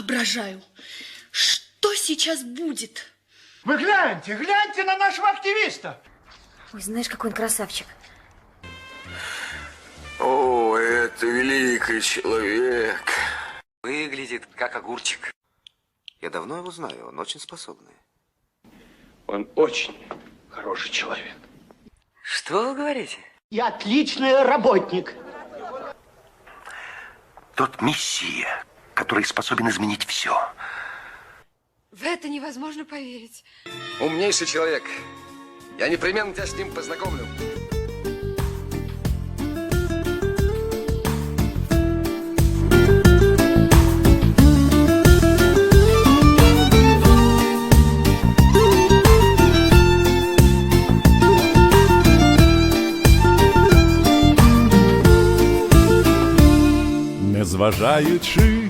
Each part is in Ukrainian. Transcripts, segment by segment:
воображаю, что сейчас будет. Вы гляньте, гляньте на нашего активиста. Ой, знаешь, какой он красавчик. О, это великий человек. Выглядит как огурчик. Я давно его знаю, он очень способный. Он очень хороший человек. Что вы говорите? Я отличный работник. Тот мессия, который способен изменить все. В это невозможно поверить. Умнейший человек. Я непременно тебя с ним познакомлю. Незважаючи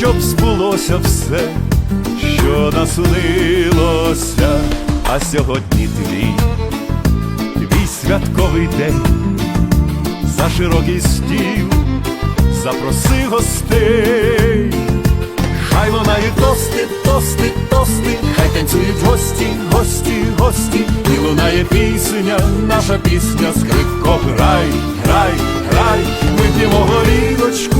щоб збулося все, що наснилося, а сьогодні твій, твій святковий день. За широкий стіл, запроси гостей, хай лунають тости, тости, тости, хай танцюють гості, гості, гості, і лунає пісня, наша пісня, скрипко, грай, грай, грай, вип'ємо горілочку медову, за твою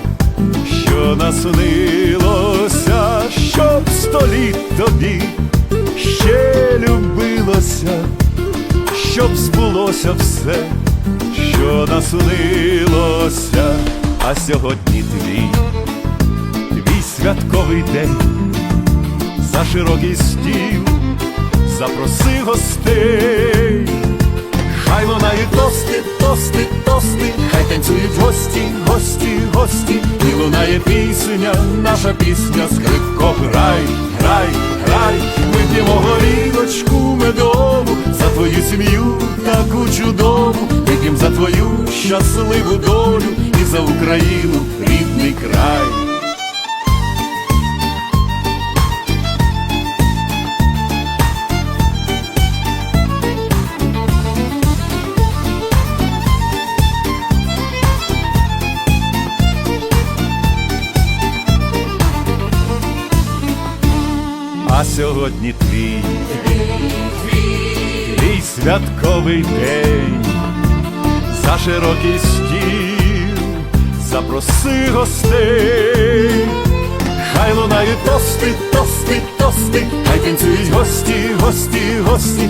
що наснилося, щоб століт тобі ще любилося, щоб збулося все, що наснилося, а сьогодні твій, твій святковий день, за широкий стіл запроси гостей, хай лунають тости, тости, тости, хай танцюють гості, гості, гості, лунає пісня, наша пісня, скрипко, грай, грай, грай, вип'ємо горі. горілочку медову, за твою сім'ю таку чудову, вип'єм за твою щасливу долю і за Україну рідний край. А сьогодні твій, твій святковий день, за широкий стіл запроси гостей, хай лунають тости, тости, тости, хай танцюють гості, гості, гості,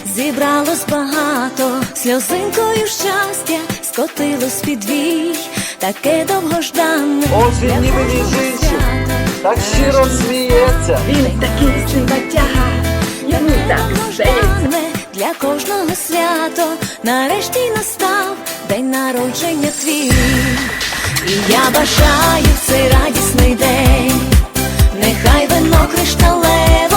зібралось багато, сльозинкою щастя скотилось під вій, таке довгожданне. Осінь ніби ніжиться, так щиро сміється. Він такий симпатяга, йому так Довгожданне для кожного свято, нарешті настав день народження твій. І я бажаю в цей радісний день, нехай вино кришталево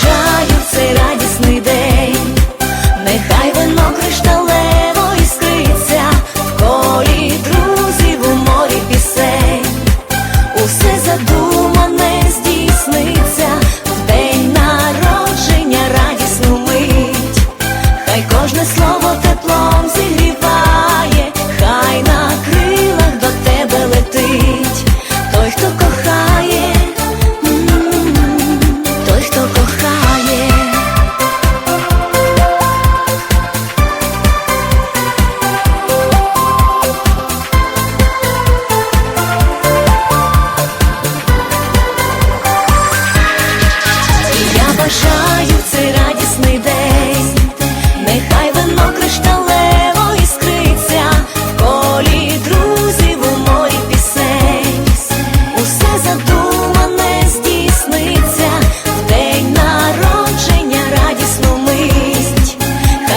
я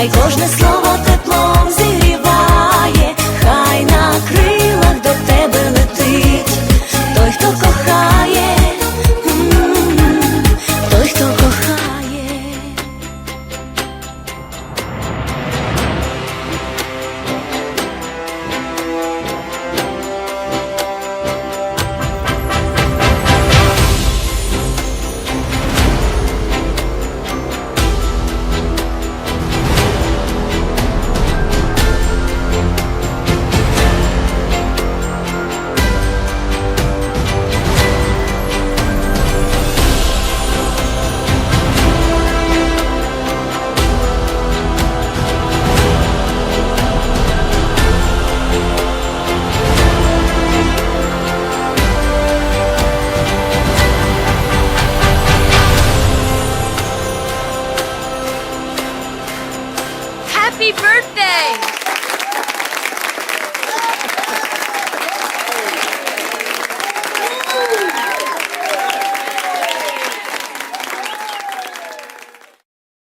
Хай кожне слово